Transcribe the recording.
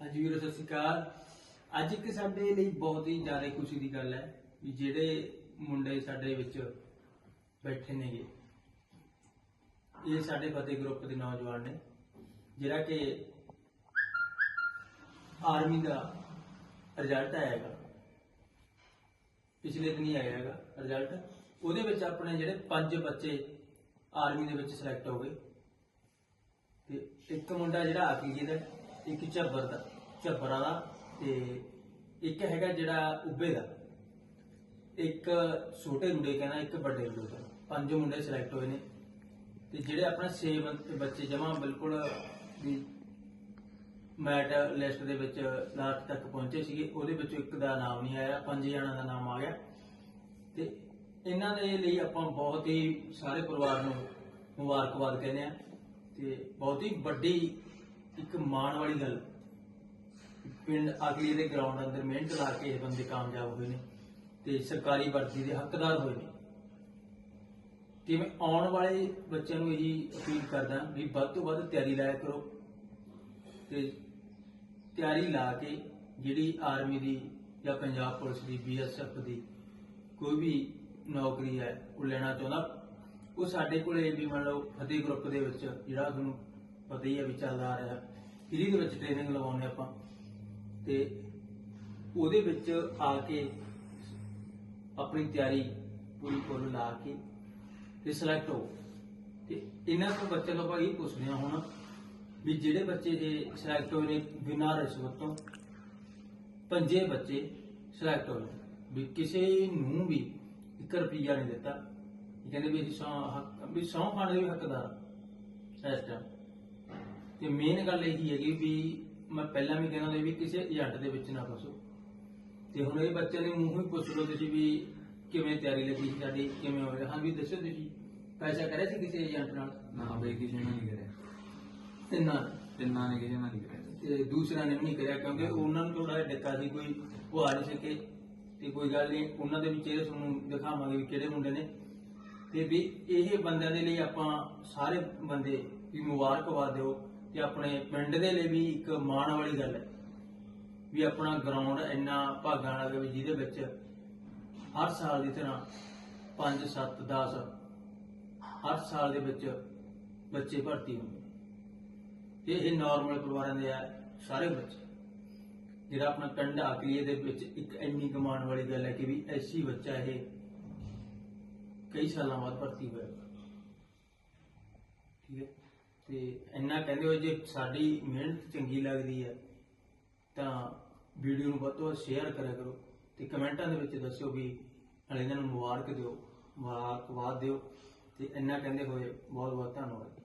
ਹਾਂਜੀ ਵੀਰੋ, ਸਤਿ ਸ਼੍ਰੀ ਅਕਾਲ। ਅੱਜ ਇੱਕ ਸਾਡੇ ਲਈ ਬਹੁਤ ਹੀ ਜ਼ਿਆਦਾ ਖੁਸ਼ੀ ਦੀ ਗੱਲ ਹੈ ਵੀ ਜਿਹੜੇ ਮੁੰਡੇ ਸਾਡੇ ਵਿੱਚ ਬੈਠੇ ਨੇਗੇ, ਇਹ ਸਾਡੇ ਫਤਿਹ ਗਰੁੱਪ ਦੇ ਨੌਜਵਾਨ ਨੇ, ਜਿਹੜਾ ਕਿ ਆਰਮੀ ਦਾ ਰਿਜ਼ਲਟ ਆਇਆ ਹੈਗਾ। ਪਿਛਲੇ ਦਿਨੀ ਆਇਆ ਹੈਗਾ ਰਿਜ਼ਲਟ ਉਹਦੇ ਵਿੱਚ ਆਪਣੇ ਜਿਹੜੇ ਪੰਜ ਬੱਚੇ ਆਰਮੀ ਦੇ ਵਿੱਚ ਸਿਲੈਕਟ ਹੋ ਗਏ। ਤੇ ਇੱਕ ਮੁੰਡਾ ਜਿਹੜਾ ਆਕੀ ਦਾ ਇੱਕ ਝੱਬਰ ਦਾ, ਝੱਬਰਾਂ ਦਾ ਤੇ ਇੱਕ ਹੈਗਾ ਜਿਹੜਾ ਉੱਬੇ ਦਾ। ਇੱਕ ਛੋਟੇ ਮੁੰਡੇ ਕਹਿੰਦਾ, ਇੱਕ ਵੱਡੇ ਮੁੰਡੇ ਦਾ। ਪੰਜ ਮੁੰਡੇ ਸਿਲੈਕਟ ਹੋਏ ਨੇ। ਤੇ ਜਿਹੜੇ ਆਪਣਾ 6 ਬੱਚੇ ਜਮਾ ਬਿਲਕੁਲ ਵੀ ਮੈਟ ਲਿਸਟ ਦੇ ਵਿੱਚ ਲਾਸਟ ਤੱਕ ਪਹੁੰਚੇ ਸੀਗੇ, ਉਹਦੇ ਵਿੱਚੋਂ ਇੱਕ ਦਾ ਨਾਮ ਨਹੀਂ ਆਇਆ, ਪੰਜ ਜਣਾਂ ਦਾ ਨਾਮ ਆ ਗਿਆ। ਤੇ ਇਹਨਾਂ ਦੇ ਲਈ ਆਪਾਂ ਬਹੁਤ ਹੀ ਸਾਰੇ ਪਰਿਵਾਰ ਨੂੰ ਮੁਬਾਰਕਬਾਦ ਕਹਿੰਦੇ ਆ ਤੇ ਬਹੁਤ ਹੀ ਵੱਡੀ ਇੱਕ ਮਾਣ ਵਾਲੀ ਗੱਲ। ਪਿੰਡ ਅਗਲੀ ਦੇ ਗਰਾਊਂਡ ਅੰਦਰ ਮਿਹਨਤ ਲਾ ਕੇ ਇਹ ਬੰਦੇ ਕਾਮਯਾਬ ਹੋਏ ਨੇ ਤੇ ਸਰਕਾਰੀ ਵਰਦੀ ਦੇ ਹੱਕਦਾਰ ਹੋਏ ਨੇ। ਤੇ ਮੈਂ ਆਉਣ ਵਾਲੇ ਬੱਚਿਆਂ ਨੂੰ ਇਹੀ ਅਪੀਲ ਕਰਦਾ ਵੀ ਵੱਧ ਤੋਂ ਵੱਧ ਤਿਆਰੀ ਲਾਇਆ ਕਰੋ ਤੇ ਤਿਆਰੀ ਲਾ ਕੇ ਜਿਹੜੀ ਆਰਮੀ ਦੀ ਜਾਂ ਪੰਜਾਬ ਪੁਲਿਸ ਦੀ ਬੀਐਸਐਫ ਦੀ ਕੋਈ ਵੀ ਨੌਕਰੀ ਹੈ, ਉਹ ਲੈਣਾ ਚਾਹੁੰਦਾ। ਉਹ ਸਾਡੇ ਕੋਲੇ ਵੀ ਮੰਨ ਲਓ ਫਤਿਹ ਗਰੁੱਪ ਦੇ ਵਿੱਚ ਜਿਹੜਾ ਤੁਹਾਨੂੰ ਪਤਾ ਹੀ ਆ ਵੀ ਚੱਲਦਾ ਆ ਰਿਹਾ। ਫ੍ਰੀ ਦੇ ਵਿੱਚ ਟ੍ਰੇਨਿੰਗ ਲਵਾਉਂਦੇ ਆਪਾਂ। ਤੇ ਉਹਦੇ ਵਿੱਚ ਆ ਕੇ ਆਪਣੀ ਤਿਆਰੀ ਪੂਰੀ ਫੁੱਲ ਲਾ ਕੇ ਤੇ ਸਿਲੈਕਟ ਹੋ। ਤੇ ਇਹਨਾਂ ਤੋਂ ਬੱਚੇ ਤੋਂ ਭਾਈ ਪੁੱਛਦੇ ਹਾਂ ਹੁਣ ਵੀ ਜਿਹੜੇ ਬੱਚੇ ਜੇ ਸਿਲੈਕਟ ਹੋਏ ਨੇ ਬਿਨਾਂ ਰਿਸ਼ਵਤ ਤੋਂ, ਪੰਜੇ ਬੱਚੇ ਸਿਲੈਕਟ ਹੋਏ ਵੀ ਕਿਸੇ ਨੂੰ ਵੀ 1 ਰੁਪਿਆ ਨਹੀਂ ਦਿੱਤਾ। ਇਹ ਕਹਿੰਦੇ ਵੀ ਸੌ ਹੱਕ ਵੀ ਸੌ ਖਾਣੇ ਦੇ ਵੀ ਹੱਕਦਾਰ ਇਸ ਟਾਈਮ ਤੇ ਮੇਨ ਗੱਲ ਇਹ ਹੈਗੀ ਵੀ ਮੈਂ ਪਹਿਲਾਂ ਵੀ ਕਹਿੰਦਾ ਹੁੰਦਾ ਵੀ ਕਿਸੇ ਏਜੰਟ ਦੇ ਵਿੱਚ ਨਾ ਫਸੋ। ਤੇ ਹੁਣ ਇਹ ਬੱਚੇ ਦੇ ਮੂੰਹੋਂ ਹੀ ਪੁੱਛ ਲਓ ਤੁਸੀਂ ਵੀ ਕਿਵੇਂ ਤਿਆਰੀ ਲੱਗੀ ਸਾਡੀ ਕਿਵੇਂ ਹੋ ਰਿਹਾ। ਹਾਂ ਵੀ ਦੱਸੋ ਤੁਸੀਂ ਪੈਸਾ ਕਰਿਆ ਸੀ ਕਿਸੇ ਏਜੰਟ ਨਾਲ? ਨਾ ਬਈ ਕਿਸੇ ਨੇ ਨਹੀਂ ਕਰਿਆ। ਤੇ ਨਾ ਤਿੰਨਾਂ ਨੇ ਕਿਸੇ ਨੇ ਨਹੀਂ ਕਰਿਆ। ਤੇ ਦੂਸਰਿਆਂ ਨੇ ਵੀ ਨਹੀਂ ਕਰਿਆ ਕਿਉਂਕਿ ਉਹਨਾਂ ਨੂੰ ਥੋੜਾ ਡੱਕਾ ਸੀ ਕੋਈ ਉਹ ਆ ਨਹੀਂ ਸਕੇ। ਤੇ ਕੋਈ ਗੱਲ ਨਹੀਂ ਉਹਨਾਂ ਦੇ ਵੀ ਚਿਹਰੇ ਤੁਹਾਨੂੰ ਦਿਖਾਵਾਂਗੇ ਵੀ ਕਿਹੜੇ ਮੁੰਡੇ ਨੇ। ਤੇ ਵੀ ਇਹ ਬੰਦਿਆਂ ਦੇ ਲਈ ਆਪਾਂ ਸਾਰੇ ਬੰਦੇ ਵੀ ਮੁਬਾਰਕਬਾਦ ਦਿਓ। ਤੇ ਆਪਣੇ ਪਿੰਡ ਦੇ ਲਈ ਵੀ ਇੱਕ ਮਾਣ ਵਾਲੀ ਗੱਲ ਹੈ ਵੀ ਆਪਣਾ ਗਰਾਊਂਡ ਇੰਨਾ ਭਾਗਾਂ ਵਾਲਾ ਵੀ ਜਿਹਦੇ ਵਿੱਚ ਹਰ ਸਾਲ ਦੀ ਤਰ੍ਹਾਂ 5 7 10 ਹਰ ਸਾਲ ਦੇ ਵਿੱਚ ਬੱਚੇ ਭਰਤੀ ਹੁੰਦੇ ਤੇ ਇਹ ਨਾਰਮਲ ਪਰਿਵਾਰਾਂ ਦੇ ਆ ਸਾਰੇ ਬੱਚੇ। ਜਿਹੜਾ ਆਪਣਾ ਪਿੰਡ ਆਕਲੀਏ ਦੇ ਵਿੱਚ ਇੱਕ ਇੰਨੀ ਕਮਾਉਣ ਵਾਲੀ ਗੱਲ ਹੈ ਕਿ ਵੀ ਐਸੀ ਬੱਚਾ ਇਹ ਕਈ ਸਾਲਾਂ ਬਾਅਦ ਭਰਤੀ ਹੋਇਆ। ਠੀਕ ਹੈ? ਤੇ ਇੰਨਾ ਕਹਿੰਦੇ ਹੋ ਜੇ ਸਾਡੀ ਮਿਹਨਤ ਚੰਗੀ ਲੱਗਦੀ ਹੈ, ਤਾਂ ਵੀਡੀਓ ਨੂੰ ਵੱਧ ਤੋਂ ਵੱਧ ਸ਼ੇਅਰ ਕਰਿਆ ਕਰੋ ਤੇ ਕਮੈਂਟਾਂ ਦੇ ਵਿੱਚ ਦੱਸਿਓ ਵੀ ਨਾਲੇ ਇਹਨਾਂ ਨੂੰ ਮੁਬਾਰਕ ਦਿਓ, ਮੁਬਾਰਕਬਾਦ ਦਿਓ ਤੇ ਇੰਨਾ ਕਹਿੰਦੇ ਹੋਏ ਬਹੁਤ ਬਹੁਤ ਧੰਨਵਾਦ।